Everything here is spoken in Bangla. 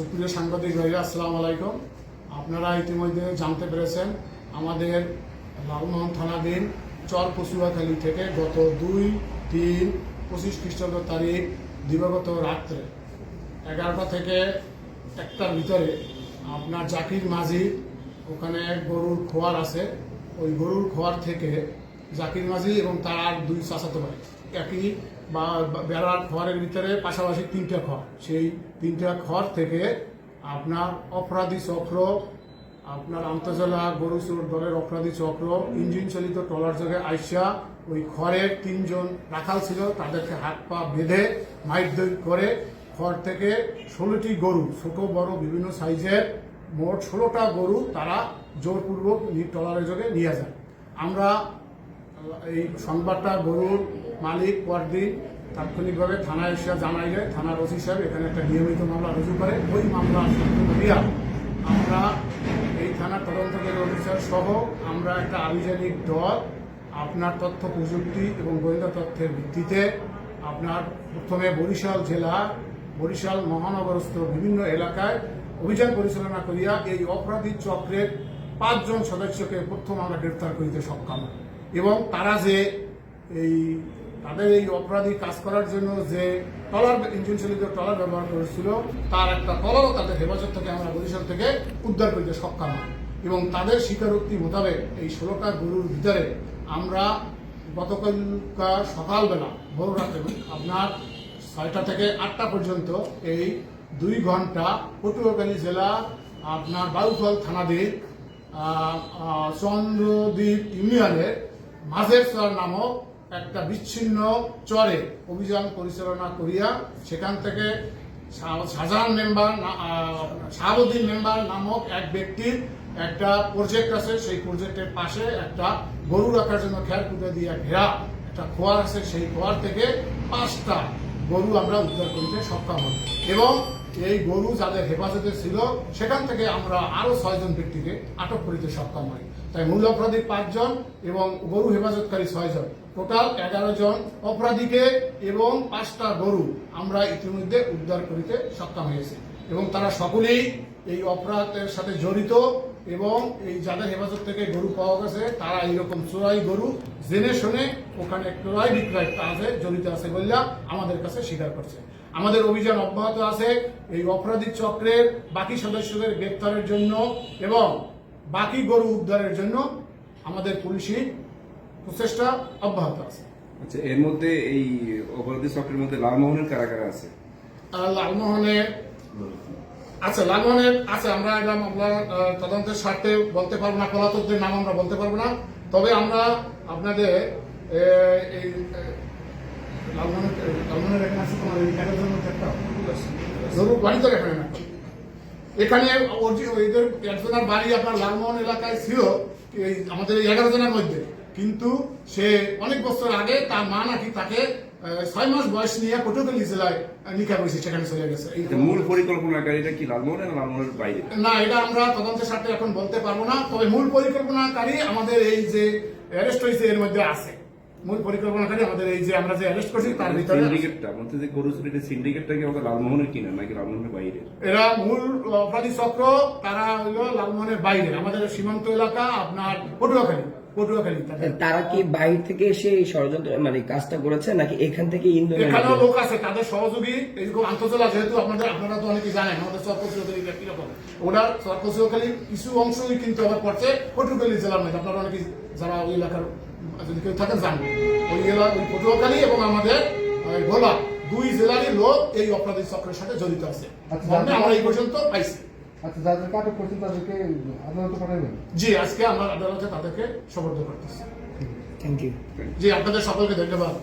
সুপ্রিয় সাংবাদিক ভাইরা, আসসালামু আলাইকুম। আপনারা ইতিমধ্যে জানতে পেরেছেন, আমাদের লালমোহন থানাধীন চর পশুয়াখালী থেকে গত দুই তিন পঁচিশ খ্রিস্টাব্দ তারিখ দিবাগত রাত্রে এগারোটা থেকে একটার ভিতরে আপনার জাকির মাঝি, ওখানে গরুর খোয়ার আছে। ওই গরুর খোয়ার থেকে জাকির মাঝি এবং তার দুই চাচাতো ভাই। একই বা বেড়ার খড়ের ভিতরে পাশাপাশি তিনটা খড় সেই তিনটা খড় থেকে আপনার অপরাধী চক্র, আপনার আন্তজেলা গরু চোর দলের অপরাধী চক্র, ইঞ্জিন চালিত ট্রলার যোগে আইসা ওই খড়ের তিনজন রাখাল ছিল, তাদেরকে হাত পা বেঁধে মাইর করে খড় থেকে ষোলোটি গরু, ছোট, বড়, বিভিন্ন সাইজের মোট ষোলোটা গরু তারা জোরপূর্বক ট্রলারের যোগে নিয়ে যায়। আমরা এই সংবাদটা গরুর মালিক পরদিন তাৎক্ষণিকভাবে থানায় এসে জানাইলে, থানার ওসি সাহেব এখানে একটা নিয়মিত মামলা রুজু করে, ওই মামলা দিয়া আমরা এই থানার তদন্তকারী অফিসার সহ আমরা একটা আভিযানিক দল, আপনার তথ্য প্রযুক্তি এবং গোয়েন্দা তথ্যের ভিত্তিতে আপনার প্রথমে বরিশাল জেলা, বরিশাল মহানগরস্থ বিভিন্ন এলাকায় অভিযান পরিচালনা করিয়া এই অপরাধী চক্রের পাঁচজন সদস্যকে প্রথম আমরা গ্রেফতার করিতে সক্ষম। এবং তারা যে এই, তাদের এই অপরাধী কাজ করার জন্য যে টলার ইঞ্জিন চালিত টলার ব্যবহার করেছিল, তার একটা টলারও তাদের হেফাজত থেকে আমরা বরিশাল থেকে উদ্ধার করতে সক্ষম হই। এবং তাদের স্বীকারোক্তি মোতাবেক এই ষোলোটা গরুর ভিতরে আমরা গতকালকার সকালবেলা, ভোর রাতে আপনার ছয়টা থেকে আটটা পর্যন্ত এই দুই ঘণ্টা পটুয়াখালী জেলা আপনার বায়ুফল থানাধীন চন্দ্রদ্বীপ ইউনিয়নের মাঝের চর নামক একটা বিচ্ছিন্ন চরে অভিযান পরিচালনা করিয়া সেখান থেকে শাহজাহান মেম্বার শাহাবুদ্দিন মেম্বার নামক এক ব্যক্তির একটা প্রজেক্ট আছে। সেই প্রজেক্টের পাশে একটা গরু রাখার জন্য খেয়ার পুঁতে দিয়ে ঘেরা একটা খোয়ার আছে। সেই খোয়ার থেকে পাঁচটা গরু আমরা উদ্ধার করতে সক্ষম হই। এবং এই গরু যাদের হেফাজতে ছিল, সেখান থেকে আমরা আরও ছয়জন ব্যক্তিকে আটক করিতে সক্ষম হই। তাই মূল অপরাধী পাঁচজন এবং গরু হেফাজতকারী ছয়জন। টোটাল এগারো জন অপরাধীকে এবং পাঁচটা গরু আমরা ইতিমধ্যে উদ্ধার করিতে সক্ষম হয়েছি। এবং তারা সকলেই এই অপরাধের সাথে জড়িত এবং এই যাদের হেফাজত থেকে গরু পাওয়া গেছে, তারা এইরকম চোরাই গরু, জেনে শুনে ওখানে ক্রয় বিক্রয় কাজে জড়িত আছে বললে আমাদের কাছে স্বীকার করছে। আমাদের অভিযান অব্যাহত আছে। এই অপরাধী চক্রের বাকি সদস্যদের গ্রেপ্তারের জন্য এবং বাকি গরু উদ্ধারের জন্য আমাদের পুলিশি প্রচেষ্টা অব্যাহত আছে। আচ্ছা এর মধ্যে এই অপরাধী চক্রের মধ্যে লালমোহনের কারা কারা আছে? আর লালমোহনের আচ্ছা লালমোহনের আছে আমরা এটা মামলা তদন্তের স্বার্থে বলতে পারব না পলাতকদের নাম আমরা বলতে পারব না। তবে আমরা আপনাদের এই লালমোহনের লালমোহনের এখানে আছে তোমার এই এগারো মধ্যে একটা জরুর বাড়ি তো এখানে। না এখানে এদের একজনের বাড়ি আপনার লালমোহন এলাকায় ছিল আমাদের এই এগারো জনের মধ্যে। কিন্তু সে অনেক বছর আগে তার মা নাকি তাকে ছয় মাস বয়স নিয়ে পটুয়াখালী জেলায় নিকা করেছে সেখানে চলে গেছে। এটা মূল পরিকল্পনাকারীটা কি লালমোহনের না লালমোহনের বাইরে? না এটা আমরা তদন্তের সাথে এখন বলতে পারব না তবে মূল পরিকল্পনাকারী আমাদের এই যে অ্যারেস্ট হয়েছে এর মধ্যে আছে। মূল পরিকল্পনাকারী আমাদের এই যে আমরা যে অ্যারেস্ট করছি তার ভিতরে সিন্ডিকেটটা বলতে যে গরু চুরিটা সিন্ডিকেটটা কি আমাদের লালমোহনের কিনা নাকি লালমোহনের বাইরে এরা মূল অপরাধী চক্র তারা হলো লালমোহনের বাইরে আমাদের সীমান্ত এলাকা আপনার পটুয়াখালী তারা কি বাইরে থেকে এসে এই ষড়যন্ত্র মানে কাজটা করেছে নাকি এখান থেকে এখানেও লোক আছে তাদের সহযোগী এইরকম আন্তজেলা যেহেতু আপনাদের আপনারা তো অনেকে জানেন আমাদের সরকসিওখালী কীরকম? ওটা সরকসিওখালী কিছু অংশই কিন্তু আবার পড়ছে পটুয়াখালী জেলার মধ্যে। আপনারা অনেকে যারা ওই এলাকার যদি কেউ থাকেন জানবে ওই এলা ওই পটুয়াখালী এবং আমাদের ভোলা দুই জেলারই লোক এই অপরাধী চক্রের সাথে জড়িত আছে। আচ্ছা, আমরা এই পর্যন্ত পাইছি। আচ্ছা যাদেরকে আটক করছেন তাদেরকে আদালতে পাঠাবেন? জি আজকে আমরা আদালতে তাদেরকে সমর্থ করতেছি। থ্যাংক ইউ জি আপনাদের সকলকে ধন্যবাদ।